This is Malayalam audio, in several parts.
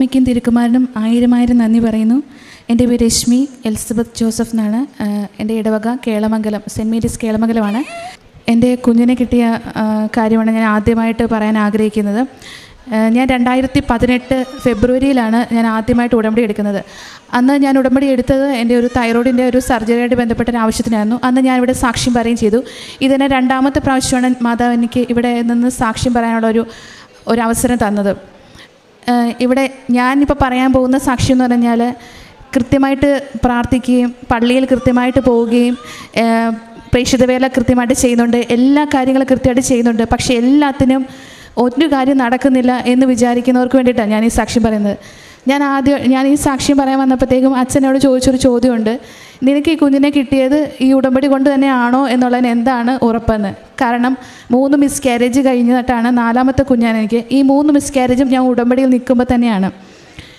അമ്മയ്ക്കും തിരുക്കുമാരനും ആയിരം ആയിരം നന്ദി പറയുന്നു. എന്റെ പേര് രശ്മി എലിസബത്ത് ജോസഫ് എന്നാണ്. എന്റെ ഇടവക കേളമംഗലം സെന്റ് മേരീസ് കേളമംഗലമാണ്. എന്റെ കുഞ്ഞിനെ കിട്ടിയ കാര്യമാണ് ഞാൻ ആദ്യമായിട്ട് പറയാൻ ആഗ്രഹിക്കുന്നത്. ഞാൻ രണ്ടായിരത്തി പതിനെട്ട് ഫെബ്രുവരിയിലാണ് ഞാൻ ആദ്യമായിട്ട് ഉടമ്പടി എടുക്കുന്നത്. അന്ന് ഞാൻ ഉടമ്പടി എടുത്തത് എന്റെ ഒരു തൈറോയിഡിന്റെ ഒരു സർജറിയായിട്ട് ബന്ധപ്പെട്ട ഒരു ആവശ്യത്തിനായിരുന്നു. അന്ന് ഞാൻ ഇവിടെ സാക്ഷ്യം പറയുകയും ചെയ്തു. ഇതിനെ രണ്ടാമത്തെ പ്രാവശ്യമാണ് മാതാവ് എനിക്ക് ഇവിടെ നിന്ന് സാക്ഷ്യം പറയാനുള്ള ഒരു ഒരു അവസരം തന്നത്. ഇവിടെ ഞാനിപ്പോൾ പറയാൻ പോകുന്ന സാക്ഷി എന്ന് പറഞ്ഞാൽ കൃത്യമായിട്ട് പ്രാർത്ഥിക്കുകയും പള്ളിയിൽ കൃത്യമായിട്ട് പോവുകയും പ്രേക്ഷിതവേല പ്രേക്ഷിത വേല കൃത്യമായിട്ട് ചെയ്യുന്നുണ്ട്. എല്ലാ കാര്യങ്ങളും കൃത്യമായിട്ട് ചെയ്യുന്നുണ്ട്. പക്ഷേ എല്ലാത്തിനും ഒരു കാര്യം നടക്കുന്നില്ല എന്ന് വിചാരിക്കുന്നവർക്ക് വേണ്ടിയിട്ടാണ് ഞാൻ ഈ സാക്ഷ്യം പറയുന്നത്. ഞാൻ ആദ്യം ഞാൻ ഈ സാക്ഷ്യം പറയാൻ വന്നപ്പോഴത്തേക്കും അച്ഛനോട് ചോദിച്ചൊരു ചോദ്യമുണ്ട്. നിനക്ക് ഈ കുഞ്ഞിനെ കിട്ടിയത് ഈ ഉടമ്പടി കൊണ്ട് തന്നെയാണോ എന്നുള്ളതിന് എന്താണ് ഉറപ്പെന്ന്? കാരണം മൂന്ന് മിസ് കാരേജ് കഴിഞ്ഞിട്ടാണ് നാലാമത്തെ കുഞ്ഞാണ് എനിക്ക്. ഈ മൂന്ന് മിസ് കാരേജും ഞാൻ ഉടമ്പടിയിൽ നിൽക്കുമ്പോൾ തന്നെയാണ്.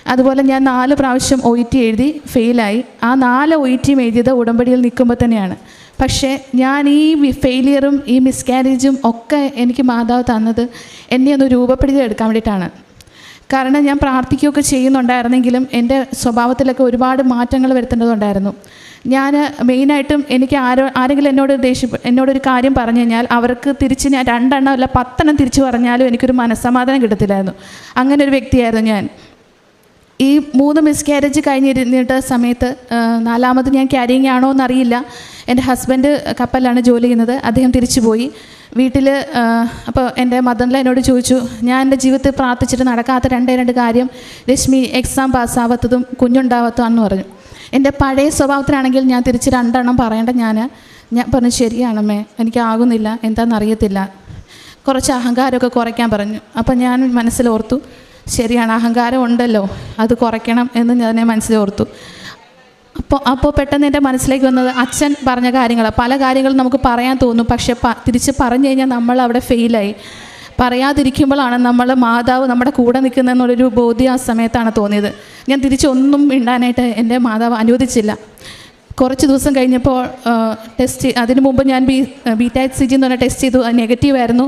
അതുപോലെ ഞാൻ നാല് പ്രാവശ്യം ഒ ടി എഴുതി ഫെയിലായി. ആ നാല് ഒ ടിയും എഴുതിയത് ഉടമ്പടിയിൽ നിൽക്കുമ്പോൾ തന്നെയാണ്. പക്ഷേ ഞാൻ ഈ ഫെയിലിയറും ഈ മിസ്കാരേജും ഒക്കെ എനിക്ക് മാതാവ് തന്നത് എന്നെ ഒന്ന് രൂപപ്പെടുത്തി എടുക്കാൻ വേണ്ടിയിട്ടാണ്. കാരണം ഞാൻ പ്രാർത്ഥിക്കുകയൊക്കെ ചെയ്യുന്നുണ്ടായിരുന്നെങ്കിലും എന്റെ സ്വഭാവത്തിലൊക്കെ ഒരുപാട് മാറ്റങ്ങൾ വരുത്തേണ്ടതുണ്ടായിരുന്നു. ഞാൻ മെയിനായിട്ടും എനിക്ക് ആരോ ആരെങ്കിലും എന്നോട് ദേഷ്യ എന്നോടൊരു കാര്യം പറഞ്ഞു കഴിഞ്ഞാൽ അവർക്ക് തിരിച്ച് ഞാൻ രണ്ടെണ്ണം അല്ല പത്തെണ്ണം തിരിച്ചു പറഞ്ഞാലും എനിക്കൊരു മനസ്സമാധാനം കിട്ടത്തില്ലായിരുന്നു. അങ്ങനെ ഒരു വ്യക്തിയായിരുന്നു ഞാൻ. ഈ മൂന്ന് മിസ്കാരേജ് കഴിഞ്ഞിരുന്നിട്ട് സമയത്ത് നാലാമത് ഞാൻ ക്യാരിങ് ആണോ എന്നറിയില്ല എന്റെ ഹസ്ബൻഡ് കപ്പലിലാണ് ജോലി ചെയ്യുന്നത്. അദ്ദേഹം തിരിച്ചു പോയി വീട്ടിൽ അപ്പോൾ എന്റെ മദറിൽ എന്നോട് ചോദിച്ചു ഞാൻ എന്റെ ജീവിതത്തിൽ പ്രാർത്ഥിച്ചിട്ട് നടക്കാത്ത രണ്ടേ രണ്ട് കാര്യം രശ്മി എക്സാം പാസ്സാവാത്തതും കുഞ്ഞുണ്ടാവാത്തതാണെന്ന് പറഞ്ഞു. എന്റെ പഴയ സ്വഭാവത്തിലാണെങ്കിൽ ഞാൻ തിരിച്ച് രണ്ടെണ്ണം പറയേണ്ട ഞാൻ ഞാൻ പറഞ്ഞു ശരിയാണമ്മേ എനിക്കാകുന്നില്ല എന്താണെന്നറിയത്തില്ല കുറച്ച് അഹങ്കാരമൊക്കെ കുറയ്ക്കാൻ പറഞ്ഞു. അപ്പം ഞാൻ മനസ്സിലോർത്തു ശരിയാണ് അഹങ്കാരം ഉണ്ടല്ലോ അത് കുറയ്ക്കണം എന്ന് ഞാൻ മനസ്സിലോർത്തു. അപ്പോൾ അപ്പോൾ പെട്ടെന്ന് എന്റെ മനസ്സിലേക്ക് വന്നത് അച്ഛൻ പറഞ്ഞ കാര്യങ്ങൾ പല കാര്യങ്ങളും നമുക്ക് പറയാൻ തോന്നും പക്ഷെ തിരിച്ച് പറഞ്ഞു കഴിഞ്ഞാൽ നമ്മൾ അവിടെ ഫെയിലായി പറയാതിരിക്കുമ്പോഴാണ് നമ്മൾ മാതാവ് നമ്മുടെ കൂടെ നിൽക്കുന്നതെന്നുള്ളൊരു ബോധ്യം ആ സമയത്താണ് തോന്നിയത്. ഞാൻ തിരിച്ചൊന്നും മിണ്ടാനായിട്ട് എന്റെ മാതാവ് അനുവദിച്ചില്ല. കുറച്ച് ദിവസം കഴിഞ്ഞപ്പോൾ ടെസ്റ്റ് അതിന് മുമ്പ് ഞാൻ ബി ബീറ്റാറ്റ് സി ജി എന്ന് പറഞ്ഞ ടെസ്റ്റ് ചെയ്തു നെഗറ്റീവ് ആയിരുന്നു.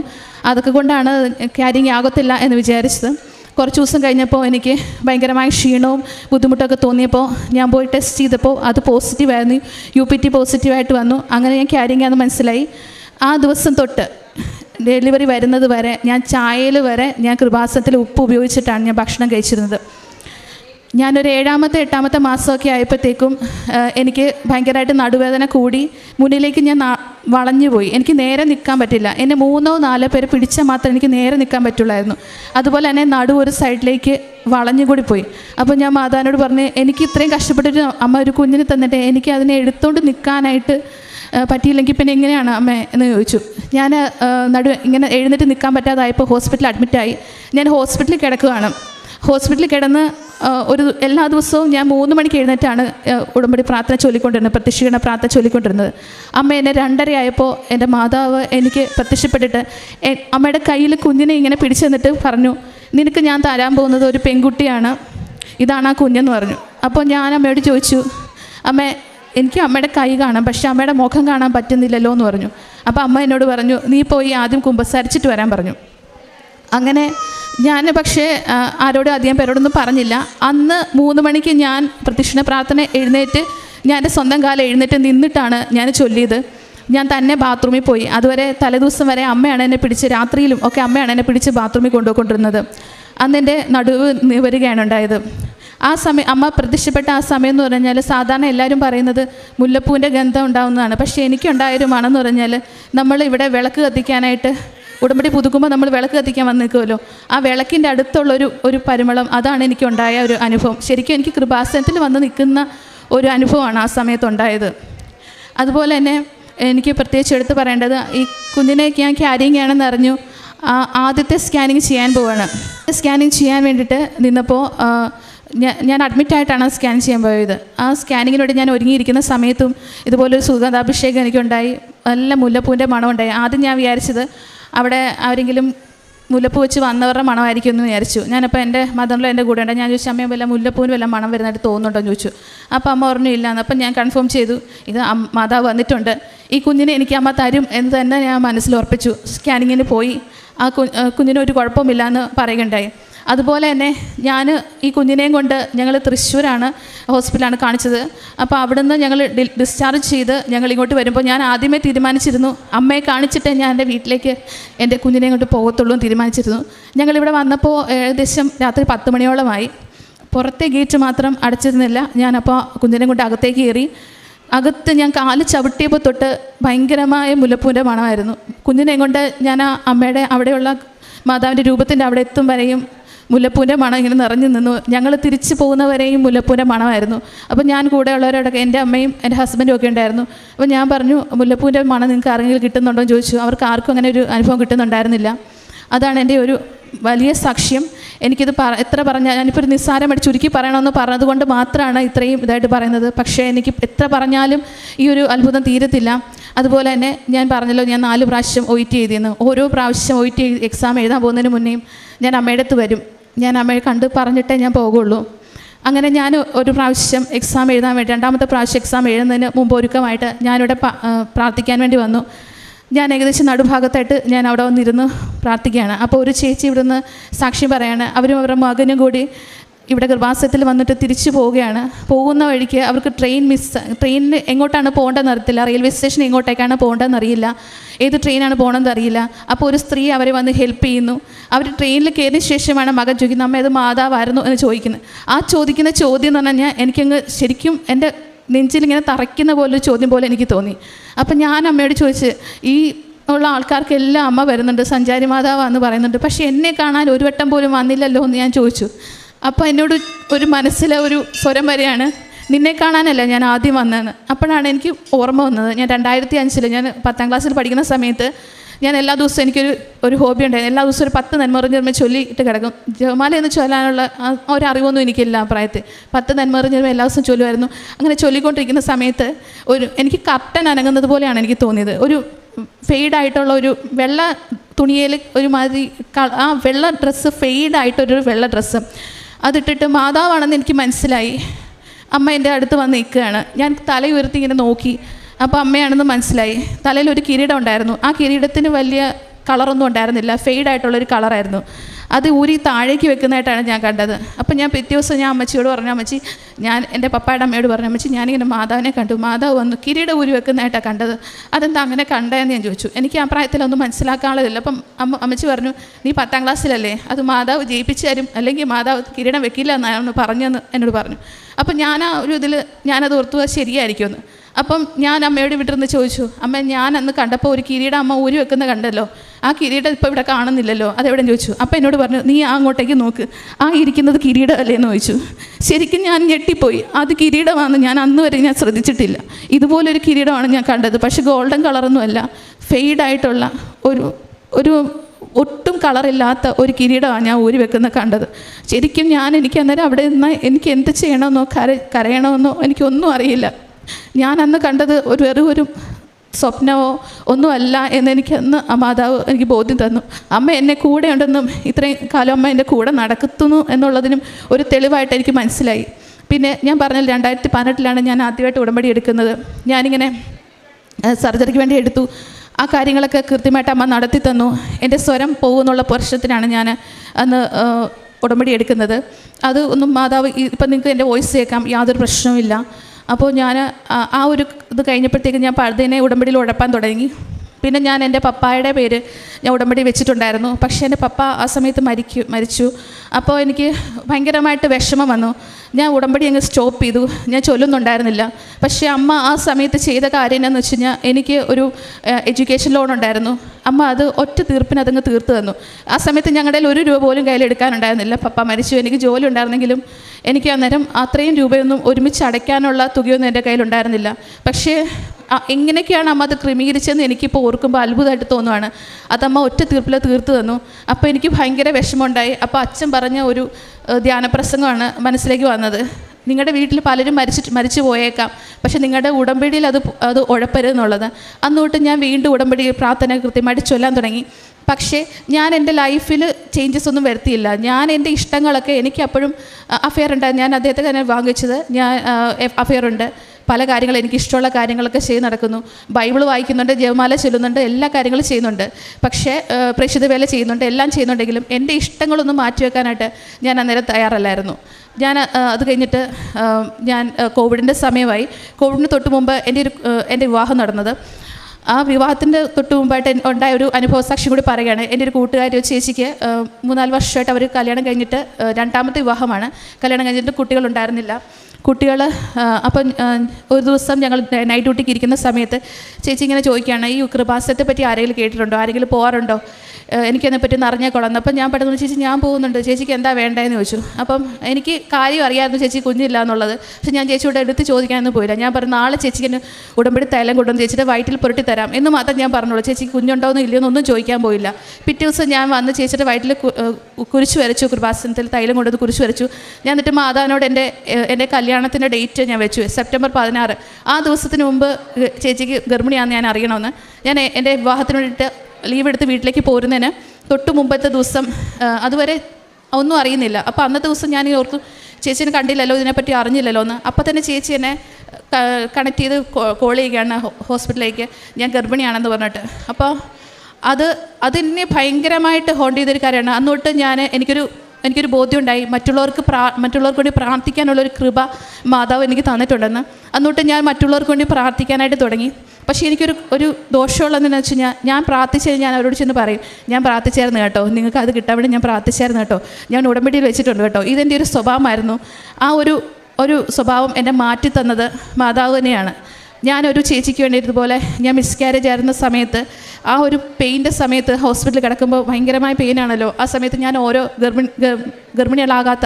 അതൊക്കെ കൊണ്ടാണ് ക്യാരിങ് ആകത്തില്ല എന്ന് വിചാരിച്ചത്. കുറച്ച് ദിവസം കഴിഞ്ഞപ്പോൾ എനിക്ക് ഭയങ്കരമായ ക്ഷീണവും ബുദ്ധിമുട്ടൊക്കെ തോന്നിയപ്പോൾ ഞാൻ പോയി ടെസ്റ്റ് ചെയ്തപ്പോൾ അത് പോസിറ്റീവായിരുന്നു യു പി ടി പോസിറ്റീവായിട്ട് വന്നു. അങ്ങനെ ഞാൻ ക്യാരിങ് ആണെന്ന് മനസ്സിലായി. ആ ദിവസം തൊട്ട് ഡെലിവറി വരുന്നത് വരെ ഞാൻ ചായയിൽ വരെ ഞാൻ കൃപാസനത്തിൽ ഉപ്പ് ഉപയോഗിച്ചിട്ടാണ് ഞാൻ ഭക്ഷണം കഴിച്ചിരുന്നത്. ഞാനൊരു ഏഴാമത്തെ എട്ടാമത്തെ മാസമൊക്കെ ആയപ്പോഴത്തേക്കും എനിക്ക് ഭയങ്കരമായിട്ട് നടുവേദന കൂടി. മുന്നിലേക്ക് ഞാൻ വളഞ്ഞു പോയി. എനിക്ക് നേരെ നിൽക്കാൻ പറ്റില്ല. എന്നെ മൂന്നോ നാലോ പേര് പിടിച്ചാൽ മാത്രമേ എനിക്ക് നേരെ നിൽക്കാൻ പറ്റുള്ളായിരുന്നു. അതുപോലെ തന്നെ നടു ഒരു സൈഡിലേക്ക് വളഞ്ഞു കൂടി പോയി. അപ്പോൾ ഞാൻ മാതാവിനോട് പറഞ്ഞ് എനിക്ക് ഇത്രയും കഷ്ടപ്പെട്ടിട്ട് അമ്മ ഒരു കുഞ്ഞിനെ തന്നിട്ട് എനിക്ക് അതിനെ എടുത്തുകൊണ്ട് നിൽക്കാനായിട്ട് പറ്റിയില്ലെങ്കിൽ പിന്നെ എങ്ങനെയാണ് അമ്മ? എന്ന് ചോദിച്ചു. ഞാൻ നടു ഇങ്ങനെ എഴുന്നേറ്റ് നിൽക്കാൻ പറ്റാതായപ്പോൾ ഹോസ്പിറ്റലിൽ അഡ്മിറ്റായി. ഞാൻ ഹോസ്പിറ്റലിൽ കിടക്കുകയാണ്. ഹോസ്പിറ്റലിൽ കിടന്ന് ഒരു എല്ലാ ദിവസവും ഞാൻ മൂന്ന് മണിക്ക് എഴുന്നേറ്റാണ് ഉടമ്പടി പ്രാർത്ഥന ചൊല്ലിക്കൊണ്ടിരുന്നത് പ്രത്യക്ഷീകരണ പ്രാർത്ഥന ചൊല്ലിക്കൊണ്ടിരുന്നത്. അമ്മ എന്നെ രണ്ടരയായപ്പോൾ എന്റെ മാതാവ് എനിക്ക് പ്രത്യക്ഷപ്പെട്ടിട്ട് അമ്മയുടെ കയ്യിൽ കുഞ്ഞിനെ ഇങ്ങനെ പിടിച്ചു തന്നിട്ട് പറഞ്ഞു നിനക്ക് ഞാൻ തരാൻ പോകുന്നത് ഒരു പെൺകുട്ടിയാണ് ഇതാണ് ആ കുഞ്ഞെന്ന് പറഞ്ഞു. അപ്പോൾ ഞാൻ അമ്മയോട് ചോദിച്ചു അമ്മ എനിക്ക് അമ്മയുടെ കൈ കാണാം പക്ഷേ അമ്മയുടെ മുഖം കാണാൻ പറ്റുന്നില്ലല്ലോ എന്ന് പറഞ്ഞു. അപ്പോൾ അമ്മ എന്നോട് പറഞ്ഞു നീ പോയി ആദ്യം കുമ്പസാരിച്ചിട്ട് വരാൻ പറഞ്ഞു. അങ്ങനെ ഞാൻ പക്ഷേ ആരോടും അധികം പേരോടൊന്നും പറഞ്ഞില്ല. അന്ന് മൂന്ന് മണിക്ക് ഞാൻ പ്രദക്ഷിണ പ്രാർത്ഥന എഴുന്നേറ്റ് ഞാൻ എന്റെ സ്വന്തം കാലം എഴുന്നേറ്റ് നിന്നിട്ടാണ് ഞാൻ ചൊല്ലിയത്. ഞാൻ തന്നെ ബാത്റൂമിൽ പോയി. അതുവരെ തലേദിവസം വരെ അമ്മയാണ് എന്നെ പിടിച്ച് രാത്രിയിലും ഒക്കെ അമ്മയാണ് എന്നെ പിടിച്ച് ബാത്റൂമിൽ കൊണ്ടുപോയിക്കൊണ്ടിരുന്നത്. അന്ന് എന്റെ നടുവ് വരികയാണ് ഉണ്ടായത്. ആ സമയം അമ്മ പ്രത്യക്ഷപ്പെട്ട ആ സമയം എന്ന് പറഞ്ഞാൽ സാധാരണ എല്ലാവരും പറയുന്നത് മുല്ലപ്പൂവിന്റെ ഗന്ധം ഉണ്ടാവുന്നതാണ്. പക്ഷേ എനിക്കുണ്ടായൊരു മണം എന്ന് പറഞ്ഞാൽ നമ്മൾ ഇവിടെ വിളക്ക് കത്തിക്കാനായിട്ട് ഉടമ്പടി പുതുക്കുമ്പോൾ നമ്മൾ വിളക്ക് കത്തിക്കാൻ വന്ന് നിൽക്കുമല്ലോ ആ വിളക്കിന്റെ അടുത്തുള്ള ഒരു ഒരു പരിമളം അതാണ് എനിക്കുണ്ടായ ഒരു അനുഭവം. ശരിക്കും എനിക്ക് കൃപാസനത്തിൽ വന്ന് നിൽക്കുന്ന ഒരു അനുഭവമാണ് ആ സമയത്തുണ്ടായത്. അതുപോലെ തന്നെ എനിക്ക് പ്രത്യേകിച്ച് എടുത്ത് പറയേണ്ടത് ഈ കുഞ്ഞിനെ ഞാൻ ക്യാരിങ് ആണെന്ന് അറിഞ്ഞു. ആ ആദ്യത്തെ സ്കാനിങ് ചെയ്യാൻ പോവാണ്. സ്കാനിങ് ചെയ്യാൻ വേണ്ടിയിട്ട് നിന്നപ്പോൾ ഞാൻ ഞാൻ അഡ്മിറ്റായിട്ടാണ് സ്കാൻ ചെയ്യാൻ പോയത്. ആ സ്കാനിങ്ങിനോട് ഞാൻ ഒരുങ്ങിയിരിക്കുന്ന സമയത്തും ഇതുപോലൊരു സുഗന്ധാഭിഷേകം എനിക്കുണ്ടായി. നല്ല മുല്ലപ്പൂവിന്റെ മണം ഉണ്ടായി ആദ്യം ഞാൻ വിചാരിച്ചത് അവിടെ ആരെങ്കിലും മുല്ലപ്പൂ വെച്ച് വന്നവരുടെ മണമായിരിക്കും എന്ന് വിചാരിച്ചു. ഞാനപ്പോൾ എന്റെ മദറിലും എന്റെ കൂടെ ഉണ്ട്. ഞാൻ ചോദിച്ചു അമ്മയും വല്ല മുല്ലപ്പൂവിന് വല്ല മണം വരുന്നതായിട്ട് തോന്നുന്നുണ്ടോ? എന്ന് ചോദിച്ചു. അപ്പോൾ അമ്മ പറഞ്ഞു ഇല്ല. അപ്പം ഞാൻ കൺഫേം ചെയ്തു ഇത് മാതാവ് വന്നിട്ടുണ്ട്. ഈ കുഞ്ഞിനെ എനിക്ക് അമ്മ തരും എന്ന് തന്നെ ഞാൻ മനസ്സിൽ ഉറപ്പിച്ചു. സ്കാനിങ്ങിന് പോയി. ആ കുഞ്ഞിന് ഒരു കുഴപ്പമില്ല എന്ന് പറയുകയുണ്ടായി. അതുപോലെ തന്നെ ഞാൻ ഈ കുഞ്ഞിനെയും കൊണ്ട് ഞങ്ങൾ തൃശ്ശൂരാണ് ഹോസ്പിറ്റലാണ് കാണിച്ചത്. അപ്പോൾ അവിടുന്ന് ഞങ്ങൾ ഡിസ്ചാർജ് ചെയ്ത് ഞങ്ങൾ ഇങ്ങോട്ട് വരുമ്പോൾ ഞാൻ ആദ്യമേ തീരുമാനിച്ചിരുന്നു അമ്മയെ കാണിച്ചിട്ടേ ഞാൻ എന്റെ വീട്ടിലേക്ക് എന്റെ കുഞ്ഞിനെയും കൊണ്ട് പോകത്തുള്ളൂ തീരുമാനിച്ചിരുന്നു. ഞങ്ങളിവിടെ വന്നപ്പോൾ ഏകദേശം രാത്രി പത്ത് മണിയോളമായി. പുറത്തെ ഗേറ്റ് മാത്രം അടച്ചിരുന്നില്ല. ഞാനപ്പോൾ കുഞ്ഞിനെ കൊണ്ട് അകത്തേക്ക് കയറി. അകത്ത് ഞാൻ കാൽ ചവിട്ടിയപ്പോൾ തൊട്ട് ഭയങ്കരമായ മുല്ലപ്പൂവിന്റെ മണമായിരുന്നു കുഞ്ഞിനെ കൊണ്ട് ഞാൻ ആ അമ്മയുടെ അവിടെയുള്ള മാതാവിന്റെ രൂപത്തിന്റെ അവിടെ എത്തും വരെയും മുല്ലപ്പൂവിന്റെ മണം ഇങ്ങനെ നിറഞ്ഞു നിന്നു. ഞങ്ങൾ തിരിച്ചു പോകുന്നവരെയും മുല്ലപ്പൂവിന്റെ മണമായിരുന്നു. അപ്പോൾ ഞാൻ കൂടെ ഉള്ളവരോടൊക്കെ എന്റെ അമ്മയും എന്റെ ഹസ്ബൻഡും ഒക്കെ ഉണ്ടായിരുന്നു. അപ്പോൾ ഞാൻ പറഞ്ഞു മുല്ലപ്പൂവിന്റെ മണം നിങ്ങൾക്ക് ആരെങ്കിലും കിട്ടുന്നുണ്ടോ? എന്ന് ചോദിച്ചു. അവർക്ക് ആർക്കും അങ്ങനെ ഒരു അനുഭവം കിട്ടുന്നുണ്ടായിരുന്നില്ല. അതാണ് എന്റെ ഒരു വലിയ സാക്ഷ്യം. എനിക്കിത് പറ എത്ര പറഞ്ഞാൽ ഞാനിപ്പോൾ ഒരു നിസ്സാരമായിട്ട് ചുരുക്കി പറയണമെന്ന് പറഞ്ഞതുകൊണ്ട് മാത്രമാണ് ഇത്രയും ഇതായിട്ട് പറയുന്നത്. പക്ഷേ എനിക്ക് എത്ര പറഞ്ഞാലും ഈ ഒരു അത്ഭുതം തീരത്തില്ല. അതുപോലെ തന്നെ ഞാൻ പറഞ്ഞല്ലോ ഞാൻ നാല് പ്രാവശ്യം ഒ ടി എഴുതിയെന്ന്. ഓരോ പ്രാവശ്യം ഒ ടി എക്സാം എഴുതാൻ പോകുന്നതിന് മുന്നേയും ഞാൻ അമ്മയുടെ അടുത്ത് വരും. ഞാൻ അമ്മയെ കണ്ട് പറഞ്ഞിട്ടേ ഞാൻ പോകുള്ളൂ അങ്ങനെ ഞാൻ ഒരു പ്രാവശ്യം എക്സാം എഴുതാൻ വേണ്ടി രണ്ടാമത്തെ പ്രാവശ്യം എക്സാം എഴുതുന്നതിന് മുമ്പ് ഒരുക്കമായിട്ട് ഞാനിവിടെ പ്രാർത്ഥിക്കാൻ വേണ്ടി വന്നു. ഞാൻ ഏകദേശം നടുഭാഗത്തായിട്ട് ഞാൻ അവിടെ വന്നിരുന്ന് പ്രാർത്ഥിക്കുകയാണ്. അപ്പോൾ ഒരു ചേച്ചി ഇവിടുന്ന് സാക്ഷി പറയാണ് അവരും അവരുടെ മകനും കൂടി ഇവിടെ കൃപാസനത്തിൽ വന്നിട്ട് തിരിച്ചു പോവുകയാണ്. പോകുന്ന വഴിക്ക് അവർക്ക് ട്രെയിൻ മിസ് ട്രെയിനിൽ എങ്ങോട്ടാണ് പോകേണ്ടതെന്ന് അറിയത്തില്ല. റെയിൽവേ സ്റ്റേഷൻ എങ്ങോട്ടേക്കാണ് പോകേണ്ടതെന്ന് അറിയില്ല. ഏത് ട്രെയിനാണ് പോകണമെന്ന് അറിയില്ല. അപ്പോൾ ഒരു സ്ത്രീ അവരെ വന്ന് ഹെൽപ്പ് ചെയ്യുന്നു. അവർ ട്രെയിനിൽ കയറിയ ശേഷമാണ് മകൻ ചോദിക്കുന്നത് അമ്മ ഇത് മാതാവായിരുന്നു? എന്ന് ചോദിക്കുന്നത്. ആ ചോദിക്കുന്ന ചോദ്യം എന്ന് പറഞ്ഞാൽ എനിക്കങ്ങ് ശരിക്കും എന്റെ നെഞ്ചിലിങ്ങനെ തറയ്ക്കുന്ന പോലൊരു ചോദ്യം പോലെ എനിക്ക് തോന്നി. അപ്പം ഞാൻ അമ്മയോട് ചോദിച്ച് ഈ ഉള്ള ആൾക്കാർക്കെല്ലാം അമ്മ വരുന്നുണ്ട് സഞ്ചാരി മാതാവാന്ന് പറയുന്നുണ്ട്. പക്ഷേ എന്നെ കാണാൻ ഒരു വട്ടം പോലും വന്നില്ലല്ലോ എന്ന് ഞാൻ ചോദിച്ചു. അപ്പോൾ എന്നോട് ഒരു മനസ്സിലെ ഒരു സ്വരം വരെയാണ് നിന്നെ കാണാനല്ല ഞാൻ ആദ്യം വന്നതെന്ന്. അപ്പോഴാണ് എനിക്ക് ഓർമ്മ വന്നത്. ഞാൻ രണ്ടായിരത്തി അഞ്ചിൽ ഞാൻ പത്താം ക്ലാസ്സിൽ പഠിക്കുന്ന സമയത്ത് ഞാൻ എല്ലാ ദിവസവും എനിക്കൊരു ഒരു ഹോബി ഉണ്ടായിരുന്നു. എല്ലാ ദിവസവും ഒരു പത്ത് നന്മറിഞ്ഞ് വരുമ്പോൾ ചൊല്ലിയിട്ട് കിടക്കും. ജപമാല എന്ന് ചൊല്ലാനുള്ള ഒരു അറിവൊന്നും എനിക്കില്ല ആ പ്രായത്തിൽ. പത്ത് നന്മറിഞ്ഞ് വരുമ്പോൾ എല്ലാ ദിവസവും ചൊല്ലുമായിരുന്നു. അങ്ങനെ ചൊല്ലിക്കൊണ്ടിരിക്കുന്ന സമയത്ത് ഒരു എനിക്ക് കർട്ടൻ അനങ്ങുന്നത് പോലെയാണ് എനിക്ക് തോന്നിയത്. ഒരു ഫെയ്ഡായിട്ടുള്ള ഒരു വെള്ള തുണിയിൽ ഒരുമാതിരി ആ വെള്ള ഡ്രസ്സ് ഫെയ്ഡായിട്ടൊരു വെള്ള ഡ്രസ്സ്. അതിട്ടിട്ട് മാതാവാണെന്ന് എനിക്ക് മനസ്സിലായി. അമ്മ എന്റെ അടുത്ത് വന്ന് നിൽക്കുകയാണ്. ഞാൻ തല ഉയർത്തി ഇങ്ങനെ നോക്കി. അപ്പോൾ അമ്മയാണെന്ന് മനസ്സിലായി. തലയിൽ ഒരു കിരീടം ഉണ്ടായിരുന്നു. ആ കിരീടത്തിന് വലിയ കളറൊന്നും ഉണ്ടായിരുന്നില്ല. ഫെയ്ഡായിട്ടുള്ളൊരു കളറായിരുന്നു. അത് ഊരി താഴേക്ക് വെക്കുന്നതായിട്ടാണ് ഞാൻ കണ്ടത്. അപ്പം ഞാൻ പിറ്റേ ദിവസം ഞാൻ അമ്മച്ചിയോട് പറഞ്ഞു അമ്മച്ചി ഞാൻ എന്റെ പപ്പായുടെ അമ്മയോട് പറഞ്ഞു അമ്മച്ചി ഞാനിങ്ങനെ മാതാവിനെ കണ്ടു. മാതാവ് വന്നു കിരീടം ഊരി വെക്കുന്നതായിട്ടാണ് കണ്ടത്. അതെന്താ അങ്ങനെ കണ്ടതെന്ന് ഞാൻ ചോദിച്ചു. എനിക്ക് ആ പ്രായത്തിലൊന്നും മനസ്സിലാക്കാനുള്ളതില്ല. അപ്പം അമ്മ അമ്മച്ചി പറഞ്ഞു നീ പത്താം ക്ലാസ്സിലല്ലേ? അത് മാതാവ് ജയിപ്പിച്ചു തരും. അല്ലെങ്കിൽ മാതാവ് കിരീടം വെക്കില്ല എന്നാണ് പറഞ്ഞതെന്ന് എന്നോട് പറഞ്ഞു. അപ്പം ഞാൻ ആ ഒരു ഇതിൽ ഞാനത് ഓർത്തു ശരിയായിരിക്കുമെന്ന്. അപ്പം ഞാൻ അമ്മയോട് വിട്ടിരുന്ന് ചോദിച്ചു അമ്മ ഞാൻ അന്ന് കണ്ടപ്പോൾ ഒരു കിരീടം അമ്മ ഊരി വെക്കുന്ന കണ്ടല്ലോ. ആ കിരീടം ഇപ്പോൾ ഇവിടെ കാണുന്നില്ലല്ലോ. അതെവിടെ ചോദിച്ചു. അപ്പം എന്നോട് പറഞ്ഞു നീ അങ്ങോട്ടേക്ക് നോക്ക്. ആ ഇരിക്കുന്നത് കിരീടം എന്ന് ചോദിച്ചു. ശരിക്കും ഞാൻ ഞെട്ടിപ്പോയി. അത് കിരീടമാണെന്ന് ഞാൻ അന്ന് വരെ ഞാൻ ശ്രദ്ധിച്ചിട്ടില്ല. ഇതുപോലൊരു കിരീടമാണ് ഞാൻ കണ്ടത്. പക്ഷേ ഗോൾഡൻ കളറൊന്നുമല്ല ഫെയ്ഡായിട്ടുള്ള ഒരു ഒരു ഒട്ടും കളറില്ലാത്ത ഒരു കിരീടമാണ് ഞാൻ ഊരി വെക്കുന്ന കണ്ടത്. ശരിക്കും ഞാൻ എനിക്ക് അന്നേരം അവിടെ നിന്ന് എനിക്ക് എന്ത് ചെയ്യണമെന്നോ കര കരയണമെന്നോ എനിക്കൊന്നും അറിയില്ല. ഞാൻ അന്ന് കണ്ടത് ഒരു വെറും ഒരു സ്വപ്നമോ ഒന്നുമല്ല എന്നെനിക്കന്ന് ആ മാതാവ് എനിക്ക് ബോധ്യം തന്നു. അമ്മ എന്നെ കൂടെ ഉണ്ടെന്നും ഇത്രയും കാലം അമ്മ എന്റെ കൂടെ നടക്കുന്നു എന്നുള്ളതിനും ഒരു തെളിവായിട്ട് എനിക്ക് മനസ്സിലായി. പിന്നെ ഞാൻ പറഞ്ഞത് രണ്ടായിരത്തി പതിനെട്ടിലാണ് ഞാൻ ആദ്യമായിട്ട് ഉടമ്പടി എടുക്കുന്നത്. ഞാനിങ്ങനെ സർജറിക്ക് വേണ്ടി എടുത്തു. ആ കാര്യങ്ങളൊക്കെ കൃത്യമായിട്ട് അമ്മ നടത്തി തന്നു. എന്റെ സ്വരം പോകുമെന്നുള്ള പ്രശ്നത്തിനാണ് ഞാൻ അന്ന് ഉടമ്പടി എടുക്കുന്നത്. അത് ഒന്നും മാതാവ് ഇപ്പം നിങ്ങൾക്ക് എന്റെ വോയിസ് കേൾക്കാം. യാതൊരു പ്രശ്നവുമില്ല. അപ്പോൾ ഞാൻ ആ- ഒരു ഇത് കഴിഞ്ഞപ്പോഴത്തേക്ക് ഞാൻ പഴുതിനെ ഉടമ്പടിയിൽ ഉഴപ്പാൻ തുടങ്ങി. പിന്നെ ഞാൻ എന്റെ പപ്പായുടെ പേര് ഞാൻ ഉടമ്പടി വെച്ചിട്ടുണ്ടായിരുന്നു. പക്ഷേ എന്റെ പപ്പ ആ സമയത്ത് മരിക്കു മരിച്ചു. അപ്പോൾ എനിക്ക് ഭയങ്കരമായിട്ട് വിഷമം വന്നു. ഞാൻ ഉടമ്പടി അങ്ങ് സ്റ്റോപ്പ് ചെയ്തു. ഞാൻ ചൊല്ലുന്നുണ്ടായിരുന്നില്ല. പക്ഷേ അമ്മ ആ സമയത്ത് ചെയ്ത കാര്യം എന്താണെന്ന് വെച്ച് കഴിഞ്ഞാൽ എനിക്ക് ഒരു എഡ്യൂക്കേഷൻ ലോൺ ഉണ്ടായിരുന്നു. അമ്മ അത് ഒറ്റ തീർപ്പിന് അതങ്ങ് തീർത്ത് തന്നു. ആ സമയത്ത് ഞങ്ങളുടെ ഒരു രൂപ പോലും കയ്യിൽ എടുക്കാനുണ്ടായിരുന്നില്ല. പപ്പ മരിച്ചു. എനിക്ക് ജോലി ഉണ്ടായിരുന്നെങ്കിലും എനിക്ക് അന്നേരം അത്രയും രൂപയൊന്നും ഒരുമിച്ച് അടയ്ക്കാനുള്ള തുകയൊന്നും എന്റെ കയ്യിലുണ്ടായിരുന്നില്ല പക്ഷേ എങ്ങനെയൊക്കെയാണ് അമ്മ അത് ക്രമീകരിച്ചതെന്ന് എനിക്കിപ്പോൾ ഓർക്കുമ്പോൾ അത്ഭുതമായിട്ട് തോന്നുവാണ്. അതമ്മ ഒറ്റ തീർപ്പിൽ തീർത്ത് തന്നു. അപ്പോൾ എനിക്ക് ഭയങ്കര വിഷമമുണ്ടായി. അപ്പോൾ അച്ഛൻ പറഞ്ഞ ഒരു ധ്യാനപ്രസംഗമാണ് മനസ്സിലേക്ക് വന്നത്. നിങ്ങളുടെ വീട്ടിൽ പലരും മരിച്ചിട്ട് മരിച്ചു പോയേക്കാം. പക്ഷെ നിങ്ങളുടെ ഉടമ്പടിയിൽ അത് അത് ഉഴപ്പരുതെന്നുള്ളത് അന്ന് തൊട്ട് ഞാൻ വീണ്ടും ഉടമ്പടി പ്രാർത്ഥന കൃത്യമായിട്ട് ചൊല്ലാൻ തുടങ്ങി. പക്ഷേ ഞാൻ എന്റെ ലൈഫിൽ ചേഞ്ചസ് ഒന്നും വരുത്തിയില്ല. ഞാൻ എന്റെ ഇഷ്ടങ്ങളൊക്കെ എനിക്ക് അപ്പോഴും അഫെയർ ഉണ്ട് ഞാൻ അദ്ദേഹത്തെ തന്നെ വാങ്ങിച്ചത്. ഞാൻ അഫെയർ ഉണ്ട്. പല കാര്യങ്ങൾ എനിക്ക് ഇഷ്ടമുള്ള കാര്യങ്ങളൊക്കെ ചെയ്ത് നടക്കുന്നു. ബൈബിൾ വായിക്കുന്നുണ്ട് ജപമാല ചൊല്ലുന്നുണ്ട് എല്ലാ കാര്യങ്ങളും ചെയ്യുന്നുണ്ട്. പക്ഷേ പ്രേക്ഷിത വേല ചെയ്യുന്നുണ്ട് എല്ലാം ചെയ്യുന്നുണ്ടെങ്കിലും എന്റെ ഇഷ്ടങ്ങളൊന്നും മാറ്റിവെക്കാനായിട്ട് ഞാൻ അന്നേരം തയ്യാറല്ലായിരുന്നു. ഞാൻ അത് കഴിഞ്ഞിട്ട് ഞാൻ കോവിഡിന്റെ സമയമായി. കോവിഡിന് തൊട്ട് മുമ്പ് എന്റെ ഒരു എന്റെ വിവാഹം നടന്നത്. ആ വിവാഹത്തിന്റെ തൊട്ട് മുമ്പായിട്ട് ഉണ്ടായ ഒരു അനുഭവ സാക്ഷി കൂടി പറയുകയാണ്. എന്റെ ഒരു കൂട്ടുകാരി ഒരു ചേച്ചിക്ക് മൂന്നാൽ വർഷമായിട്ട് അവർ കല്യാണം കഴിഞ്ഞിട്ട് രണ്ടാമത്തെ വിവാഹമാണ്. കല്യാണം കഴിഞ്ഞിട്ട് കുട്ടികളുണ്ടായിരുന്നില്ല കുട്ടികൾ അപ്പം ഒരു ദിവസം ഞങ്ങൾ നൈറ്റ് ഡ്യൂട്ടിക്ക് ഇരിക്കുന്ന സമയത്ത് ചേച്ചി ഇങ്ങനെ ചോദിക്കുകയാണ് ഈ കൃപാസത്തെ പറ്റി ആരെങ്കിലും കേട്ടിട്ടുണ്ടോ? ആരെങ്കിലും പോകാറുണ്ടോ ഏഹ് എനിക്കതിനെ പറ്റി ഒന്ന് അറിഞ്ഞാൽ കൊള്ളാം അപ്പം ഞാൻ പെട്ടെന്ന് ചേച്ചി ഞാൻ പോകുന്നുണ്ട്. ചേച്ചിക്ക് എന്താ വേണ്ടതെന്ന് ചോദിച്ചു. അപ്പം എനിക്ക് കാര്യം അറിയാമായിരുന്നു ചേച്ചി കുഞ്ഞില്ല എന്നുള്ളത് പക്ഷെ ഞാൻ ചേച്ചിയോട് എടുത്ത് ചോദിക്കാനൊന്നും പോയില്ല. ഞാൻ പറഞ്ഞു നാളെ ചേച്ചിക്ക് ഉടമ്പടി തൈലം കൊണ്ടുവന്ന് ചേച്ചിയുടെ വയറ്റിൽ പുരട്ടി തരാം. എന്ന് മാത്രം ഞാൻ പറഞ്ഞോളൂ ചേച്ചിക്ക് കുഞ്ഞുണ്ടോ എന്ന് ഇല്ലയോ എന്നൊന്നും ചോദിക്കാൻ പോയില്ല. പിറ്റേ ദിവസം ഞാൻ വന്ന് ചേച്ചിയുടെ വയറ്റിൽ കുരിശ് വരച്ചു കൃപാസനത്തിൽ തൈലം കൊണ്ടുവന്ന് കുരിശ് വരച്ചു. ഞാൻ എന്നിട്ട് മാതാവിനോട് എന്റെ എന്റെ കല്യാണത്തിന്റെ ഡേറ്റ് ഞാൻ വെച്ചു. സെപ്റ്റംബർ പതിനാറ്. ആ ദിവസത്തിന് മുമ്പ് ചേച്ചിക്ക് ഗർഭിണിയാണെന്ന് ഞാൻ അറിയണമെന്ന്. ഞാൻ എന്റെ വിവാഹത്തിന് വേണ്ടിയിട്ട് ലീവ് എടുത്ത് വീട്ടിലേക്ക് പോരുന്നതിന് തൊട്ട് മുമ്പത്തെ ദിവസം അതുവരെ ഒന്നും അറിയുന്നില്ല. അപ്പോൾ അന്നത്തെ ദിവസം ഞാൻ ഓർത്തു ചേച്ചീനെ കണ്ടില്ലല്ലോ ഇതിനെപ്പറ്റി അറിഞ്ഞില്ലല്ലോ എന്ന്. അപ്പോൾ തന്നെ ചേച്ചി എന്നെ കണക്ട് ചെയ്ത് കോൾ ചെയ്യുകയാണ് ഹോസ്പിറ്റലിലേക്ക്. ഞാൻ ഗർഭിണിയാണെന്ന് പറഞ്ഞിട്ട്. അപ്പോൾ അത് അതെന്നെ ഭയങ്കരമായിട്ട് ഹോണ്ട് ചെയ്തൊരു കാര്യമാണ്. അന്ന് തൊട്ട് ഞാൻ എനിക്കൊരു എനിക്കൊരു ബോധ്യമുണ്ടായി. മറ്റുള്ളവർക്ക് പ്രാ മറ്റുള്ളവർക്ക് വേണ്ടി പ്രാർത്ഥിക്കാനുള്ളൊരു കൃപ മാതാവ് എനിക്ക് തന്നിട്ടുണ്ടെന്ന്. അന്നോട്ട് ഞാൻ മറ്റുള്ളവർക്ക് വേണ്ടി പ്രാർത്ഥിക്കാനായിട്ട് തുടങ്ങി. പക്ഷേ എനിക്കൊരു ഒരു ദോഷമുള്ളതെന്ന് വെച്ച് കഴിഞ്ഞാൽ ഞാൻ പ്രാർത്ഥിച്ച് കഴിഞ്ഞാൽ ഞാൻ അവരോട് ചെന്ന് പറയും ഞാൻ പ്രാർത്ഥിച്ചായിരുന്നു കേട്ടോ നിങ്ങൾക്ക് അത് കിട്ടാൻ വേണ്ടി ഞാൻ പ്രാർത്ഥിച്ചായിരുന്നു കേട്ടോ ഞാൻ ഉടമ്പടിയിൽ വെച്ചിട്ടുണ്ട് കേട്ടോ. ഇതെന്റെ ഒരു സ്വഭാവമായിരുന്നു. ആ ഒരു ഒരു സ്വഭാവം എന്നെ മാറ്റി തന്നത് മാതാവ് തന്നെയാണ്. ഞാനൊരു ചേച്ചിക്ക് വേണ്ടി ഇതുപോലെ ഞാൻ മിസ്കാരേജ് ആയിരുന്ന സമയത്ത് ആ ഒരു പെയിന്റെ സമയത്ത് ഹോസ്പിറ്റലിൽ കിടക്കുമ്പോൾ ഭയങ്കരമായ പെയിനാണല്ലോ ആ സമയത്ത് ഞാൻ ഓരോ ഗർഭിണി ഗർ- ഗർഭിണികളാകാത്ത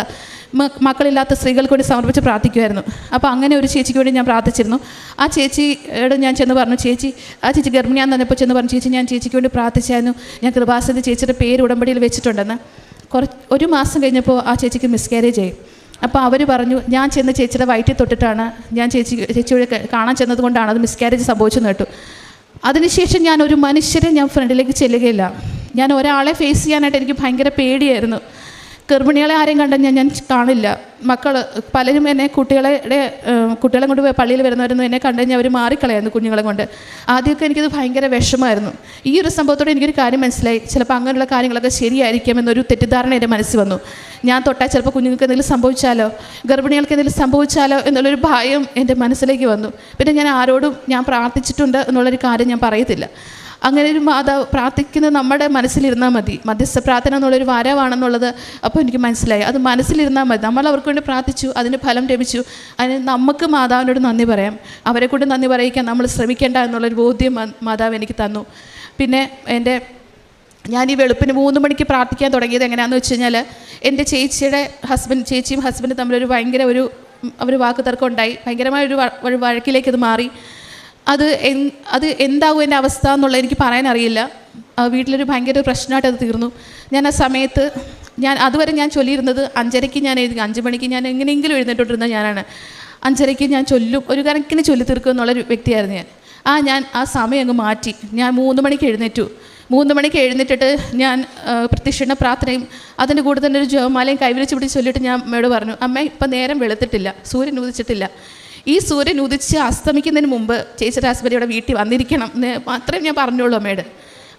മക്കളില്ലാത്ത സ്ത്രീകൾക്ക് വേണ്ടി സമർപ്പിച്ച് പ്രാർത്ഥിക്കുമായിരുന്നു അപ്പോൾ അങ്ങനെ ഒരു ചേച്ചിക്ക് വേണ്ടി ഞാൻ പ്രാർത്ഥിച്ചിരുന്നു. ആ ചേച്ചിയോട് ഞാൻ ചെന്ന് പറഞ്ഞു ചേച്ചി ആ ചേച്ചി ഗർഭിണിയാന്ന് പറഞ്ഞപ്പോൾ ചെന്ന് പറഞ്ഞു ചേച്ചി ഞാൻ ചേച്ചിക്ക് വേണ്ടി പ്രാർത്ഥിച്ചായിരുന്നു. ഞാൻ കൃപാസന ചേച്ചിയുടെ പേര് ഉടമ്പടിയിൽ വെച്ചിട്ടുണ്ടെന്ന്. കുറച്ച് ഒരു മാസം കഴിഞ്ഞപ്പോൾ ആ ചേച്ചിക്ക് മിസ്കാരേജ് ആയി. അപ്പോൾ അവർ പറഞ്ഞു ഞാൻ ചെന്ന് ചേച്ചിയുടെ വയറ്റിൽ തൊട്ടിട്ടാണ് ഞാൻ ചേച്ചി ചേച്ചിയോട് കാണാൻ കാണാൻ ചെന്നതുകൊണ്ടാണ് അത് മിസ്കാരേജ് സംഭവിച്ചെന്ന് കേട്ടു. അതിനുശേഷം ഞാൻ ഒരു മനുഷ്യരെ ഞാൻ ഫ്രണ്ടിലേക്ക് ചെല്ലുകയില്ല. ഞാൻ ഒരാളെ ഫേസ് ചെയ്യാനായിട്ട് എനിക്ക് ഭയങ്കര പേടിയായിരുന്നു. ഗർഭിണികളെ ആരെയും കണ്ടാൽ ഞാൻ ഞാൻ കാണില്ല. മക്കൾ പലരും എന്നെ കുട്ടികളെ കുട്ടികളെ കൊണ്ട് പള്ളിയിൽ വരുന്നവരൊന്നും എന്നെ കണ്ടു കഴിഞ്ഞാൽ അവർ മാറിക്കളയായിരുന്നു കുഞ്ഞുങ്ങളെ കൊണ്ട്. ആദ്യമൊക്കെ എനിക്കത് ഭയങ്കര വിഷമമായിരുന്നു. ഈ ഒരു സംഭവത്തോടെ എനിക്കൊരു കാര്യം മനസ്സിലായി. ചിലപ്പോൾ അങ്ങനെയുള്ള കാര്യങ്ങളൊക്കെ ശരിയായിരിക്കും എന്നൊരു തെറ്റിദ്ധാരണ എന്റെ മനസ്സിൽ വന്നു. ഞാൻ തൊട്ടാൽ ചിലപ്പോൾ കുഞ്ഞുങ്ങൾക്ക് എന്തെങ്കിലും സംഭവിച്ചാലോ ഗർഭിണികൾക്ക് എന്തെങ്കിലും സംഭവിച്ചാലോ എന്നുള്ളൊരു ഭയം എന്റെ മനസ്സിലേക്ക് വന്നു. പിന്നെ ഞാൻ ആരോടും ഞാൻ പ്രാർത്ഥിച്ചിട്ടുണ്ട് എന്നുള്ളൊരു കാര്യം ഞാൻ പറയത്തില്ല. അങ്ങനെ ഒരു മാതാവ് പ്രാർത്ഥിക്കുന്നത് നമ്മുടെ മനസ്സിലിരുന്നാൽ മതി. മധ്യസ്ഥ പ്രാർത്ഥന എന്നുള്ളൊരു വരവാണെന്നുള്ളത് അപ്പോൾ എനിക്ക് മനസ്സിലായി. അത് മനസ്സിലിരുന്നാൽ മതി. നമ്മൾ അവർക്ക് വേണ്ടി പ്രാർത്ഥിച്ചു അതിന് ഫലം ലഭിച്ചു. അതിന് നമുക്ക് മാതാവിനോട് നന്ദി പറയാം. അവരെ കൊണ്ട് നന്ദി പറയിക്കാൻ നമ്മൾ ശ്രമിക്കേണ്ട എന്നുള്ളൊരു ബോധ്യം മാതാവ് എനിക്ക് തന്നു. പിന്നെ എന്റെ ഞാൻ ഈ വെളുപ്പിന് മൂന്ന് മണിക്ക് പ്രാർത്ഥിക്കാൻ തുടങ്ങിയത് എങ്ങനെയാണെന്ന് വെച്ച് കഴിഞ്ഞാൽ എന്റെ ചേച്ചിയുടെ ഹസ്ബൻഡ് ചേച്ചിയും ഹസ്ബൻഡും തമ്മിലൊരു ഭയങ്കര ഒരു അവർ വാക്ക് തർക്കം ഉണ്ടായി. ഭയങ്കരമായ ഒരു വഴക്കിലേക്ക് ഇത് മാറി. അത് എൻ അത് എന്താകും എന്റെ അവസ്ഥ എന്നുള്ളത് എനിക്ക് ആ വീട്ടിലൊരു ഭയങ്കര പ്രശ്നമായിട്ട് അത് തീർന്നു. ഞാൻ ആ സമയത്ത് ഞാൻ അതുവരെ ഞാൻ ചൊല്ലിയിരുന്നത് അഞ്ചരയ്ക്ക് ഞാൻ എഴുതി അഞ്ച് മണിക്ക് ഞാൻ എങ്ങനെയെങ്കിലും എഴുന്നേറ്റോണ്ടിരുന്ന ഞാനാണ്. അഞ്ചരയ്ക്ക് ഞാൻ ചൊല്ലും ഒരു കണക്കിന് ചൊല്ലി തീർക്കും എന്നുള്ളൊരു വ്യക്തിയായിരുന്നു ഞാൻ. ആ ഞാൻ ആ സമയം അങ്ങ് മാറ്റി. ഞാൻ മൂന്ന് മണിക്ക് എഴുന്നേറ്റു. മൂന്ന് മണിക്ക് എഴുന്നേറ്റിട്ട് ഞാൻ പ്രത്യക്ഷണ പ്രാർത്ഥനയും അതിന്റെ കൂടെ തന്നെ ഒരു ജോമാലയും കൈവിരിച്ച് പിടിച്ച് ചൊല്ലിയിട്ട് ഞാൻ അമ്മയോട് പറഞ്ഞു അമ്മ ഇപ്പം നേരം വെളുത്തിട്ടില്ല സൂര്യൻ ഉദിച്ചിട്ടില്ല. ഈ സൂര്യൻ ഉദിച്ച് അസ്തമിക്കുന്നതിന് മുമ്പ് ചേച്ചിയുടെ ഹസ്ബൻഡ് ഇവിടെ വീട്ടിൽ വന്നിരിക്കണം എന്ന് മാത്രമേ ഞാൻ പറഞ്ഞുള്ളൂ അമ്മയുടെ.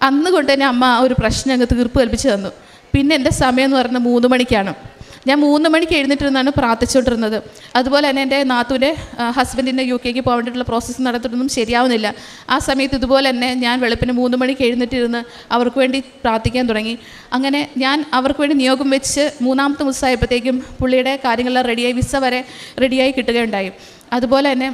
അന്ന് കൊണ്ട് തന്നെ അമ്മ ഒരു പ്രശ്നം അങ്ങ് തീർപ്പ് കൽപ്പിച്ച് തന്നു. പിന്നെ എന്റെ സമയം എന്ന് പറയുന്നത് മൂന്ന് മണിക്കാണ്. ഞാൻ മൂന്ന് മണിക്ക് എഴുന്നേറ്റിരുന്നാണ് പ്രാർത്ഥിച്ചുകൊണ്ടിരുന്നത്. അതുപോലെ തന്നെ എന്റെ നാത്തൂന്റെ ഹസ്ബൻഡിന്റെ യു കെക്ക് പോകാൻ പ്രോസസ്സ് നടത്തിയിട്ടൊന്നും ശരിയാവുന്നില്ല. ആ സമയത്ത് ഇതുപോലെ തന്നെ ഞാൻ വെളുപ്പിന് മൂന്ന് മണിക്ക് എഴുന്നേറ്റിരുന്ന് അവർക്ക് വേണ്ടി പ്രാർത്ഥിക്കാൻ തുടങ്ങി. അങ്ങനെ ഞാൻ അവർക്ക് വേണ്ടി നിയോഗം വെച്ച് മൂന്നാമത്തെ ദിവസമായപ്പോഴത്തേക്കും പുള്ളിയുടെ കാര്യങ്ങളെല്ലാം റെഡിയായി വിസ വരെ റെഡിയായി കിട്ടുകയുണ്ടായി. അതുപോലെ തന്നെ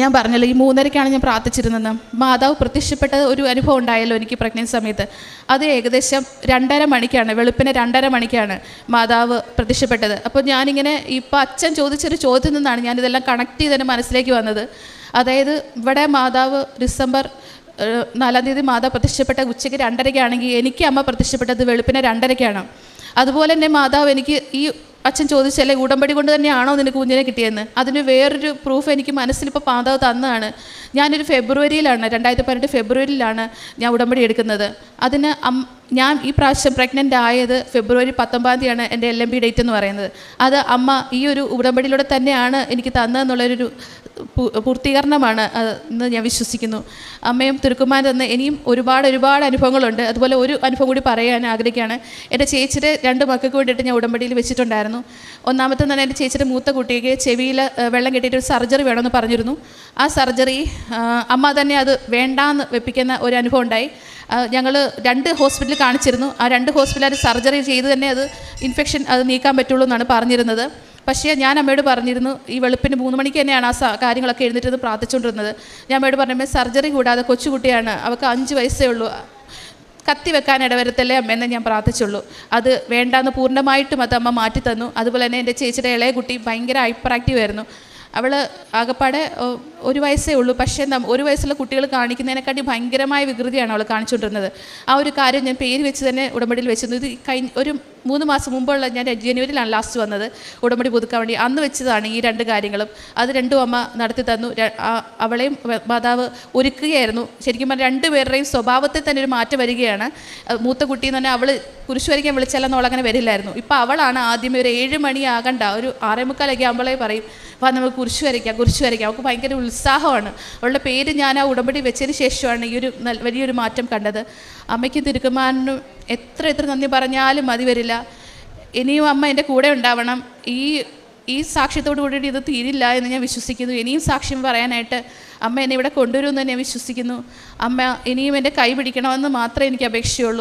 ഞാൻ പറഞ്ഞല്ലോ ഈ മൂന്നരയ്ക്കാണ് ഞാൻ പ്രാർത്ഥിച്ചിരുന്നത്. മാതാവ് പ്രത്യക്ഷപ്പെട്ട ഒരു അനുഭവം ഉണ്ടായല്ലോ എനിക്ക് പ്രഗ്നൻസി സമയത്ത്. അത് ഏകദേശം രണ്ടര മണിക്കാണ് വെളുപ്പിന് രണ്ടര മണിക്കാണ് മാതാവ് പ്രത്യക്ഷപ്പെട്ടത്. അപ്പോൾ ഞാനിങ്ങനെ ഇപ്പോൾ അച്ഛൻ ചോദിച്ചൊരു ചോദ്യത്തിൽ നിന്നാണ് ഞാനിതെല്ലാം കണക്ട് ചെയ്ത് മനസ്സിലേക്ക് വന്നത്. അതായത് ഇവിടെ മാതാവ് ഡിസംബർ നാലാം തീയതി മാതാവ് പ്രത്യക്ഷപ്പെട്ട ഉച്ചയ്ക്ക് രണ്ടരയ്ക്കാണെങ്കിൽ എനിക്ക് അമ്മ പ്രത്യക്ഷപ്പെട്ടത് വെളുപ്പിന് രണ്ടരയ്ക്കാണ്. അതുപോലെ തന്നെ മാതാവ് എനിക്ക് ഈ അച്ഛൻ ചോദിച്ചല്ലേ ഉടമ്പടി കൊണ്ട് തന്നെയാണോ നിനക്ക് കുഞ്ഞിനെ കിട്ടിയെന്ന്? അതിന് വേറൊരു പ്രൂഫ് എനിക്ക് മനസ്സിലിപ്പോൾ പാതാവ് തന്നതാണ് ഞാനൊരു ഫെബ്രുവരിയിലാണ് രണ്ടായിരത്തി പതിനെട്ട് ഫെബ്രുവരിയിലാണ് ഞാൻ ഉടമ്പടി എടുക്കുന്നത്. അതിന് ഞാൻ ഈ പ്രാവശ്യം പ്രഗ്നന്റ് ആയത് ഫെബ്രുവരി പത്തൊമ്പതാം തീയതിയാണ് എന്റെ എൽ എം ബി ഡേറ്റ് എന്ന് പറയുന്നത്. അത് അമ്മ ഈ ഒരു ഉടമ്പടിയിലൂടെ തന്നെയാണ് എനിക്ക് തന്നതെന്നുള്ളൊരു പൂർത്തീകരണമാണ് എന്ന് ഞാൻ വിശ്വസിക്കുന്നു. അമ്മയും തിരുക്കുമാൻ തന്ന ഇനിയും ഒരുപാട് ഒരുപാട് അനുഭവങ്ങളുണ്ട്. അതുപോലെ ഒരു അനുഭവം കൂടി പറയാൻ ആഗ്രഹിക്കുകയാണ്. എന്റെ ചേച്ചിയുടെ രണ്ട് മക്കൾക്ക് വേണ്ടിയിട്ട് ഞാൻ ഉടമ്പടിയിൽ വെച്ചിട്ടുണ്ടായിരുന്നു. ഒന്നാമത്തെ തന്നെ എന്റെ ചേച്ചിയുടെ മൂത്ത കുട്ടിക്ക് ചെവിയിൽ വെള്ളം കെട്ടിയിട്ട് ഒരു സർജറി വേണമെന്ന് പറഞ്ഞിരുന്നു. ആ സർജറി അമ്മ തന്നെ അത് വേണ്ടാന്ന് വെപ്പിക്കുന്ന ഒരു അനുഭവം ഉണ്ടായി. ഞങ്ങൾ രണ്ട് ഹോസ്പിറ്റലിൽ കാണിച്ചിരുന്നു. ആ രണ്ട് ഹോസ്പിറ്റലിൽ സർജറി ചെയ്ത് തന്നെ അത് ഇൻഫെക്ഷൻ അത് നീക്കാൻ പറ്റുള്ളൂ എന്നാണ് പറഞ്ഞിരുന്നത്. പക്ഷേ ഞാൻ അമ്മയോട് പറഞ്ഞിരുന്നു ഈ വെളുപ്പിന് മൂന്ന് മണിക്ക് തന്നെയാണ് ആ കാര്യങ്ങളൊക്കെ എഴുന്നേറ്റ് പ്രാർത്ഥിച്ചുകൊണ്ടിരുന്നത്. ഞാൻ അമ്മയോട് പറഞ്ഞപ്പോൾ സർജറി കൂടാതെ കൊച്ചുകുട്ടിയാണ് അവൾക്ക് അഞ്ച് വയസ്സേ ഉള്ളൂ. കത്തി വെക്കാൻ ഇടവരത്തല്ലേ അമ്മയെന്ന് ഞാൻ പ്രാർത്ഥിച്ചുള്ളൂ. അത് വേണ്ടാന്ന് പൂർണമായിട്ടും അത് അമ്മ മാറ്റി തന്നു അതുപോലെ തന്നെ എന്റെ ചേച്ചിയുടെ ഇളയ കുട്ടി ഭയങ്കര ഹൈപ്പർ ആക്റ്റീവ് ആയിരുന്നു. അവൾ ആകെപ്പാടെ ഒരു വയസ്സേ ഉള്ളൂ. പക്ഷേ ഒരു വയസ്സുള്ള കുട്ടികൾ കാണിക്കുന്നതിനെക്കാട്ടി ഭയങ്കരമായ വികൃതിയാണ് അവൾ കാണിച്ചുകൊണ്ടിരുന്നത്. ആ ഒരു കാര്യം ഞാൻ പേര് വെച്ച് തന്നെ ഉടമ്പടിയിൽ വെച്ചിരുന്നു. ഇത് കഴിഞ്ഞ ഒരു മൂന്ന് മാസം മുമ്പുള്ള ഞാൻ ജനുവരിയിലാണ് ലാസ്റ്റ് വന്നത് ഉടമ്പടി പുതുക്കാൻ വേണ്ടി. അന്ന് വെച്ചതാണ് ഈ രണ്ട് കാര്യങ്ങളും. അത് രണ്ടും അമ്മ നടത്തി തന്നു. അവളെയും മാതാവ് ഒരുക്കുകയായിരുന്നു. ശരിക്കും പറഞ്ഞാൽ രണ്ടുപേരുടെയും സ്വഭാവത്തിൽ തന്നെ ഒരു മാറ്റം വരികയാണ്. മൂത്ത കുട്ടി എന്ന് പറഞ്ഞാൽ അവൾ കുരിശ് വരയ്ക്കാൻ അങ്ങനെ വരില്ലായിരുന്നു. ഇപ്പോൾ അവളാണ് ആദ്യമേ ഒരു ഏഴ് മണിയാകണ്ട ഒരു ആറേ മുക്കാലൊക്കെ ആകുമ്പോഴേ പറയും വാ നമുക്ക് കുരിശ് വരയ്ക്കാം കുരിശ് വരയ്ക്കാം. അവൾക്ക് ഭയങ്കര ഉത്സാഹമാണ്. അവളുടെ പേര് ഞാൻ ആ ഉടമ്പടി വെച്ചതിന് ശേഷമാണ് ഈ ഒരു വലിയൊരു മാറ്റം കണ്ടത്. അമ്മയ്ക്ക് തിരുക്കുമാരനും എത്ര എത്ര നന്ദി പറഞ്ഞാലും മതി വരില്ല. ഇനിയും അമ്മ എന്റെ കൂടെ ഉണ്ടാവണം. ഈ ഈ സാക്ഷ്യത്തോടു കൂടി ഇത് തീരില്ല എന്ന് ഞാൻ വിശ്വസിക്കുന്നു. ഇനിയും സാക്ഷ്യം പറയാനായിട്ട് അമ്മ എന്നെ ഇവിടെ കൊണ്ടുവരുമെന്ന് ഞാൻ വിശ്വസിക്കുന്നു. അമ്മ ഇനിയും എന്റെ കൈ പിടിക്കണമെന്ന് മാത്രമേ എനിക്ക് അപേക്ഷയുള്ളൂ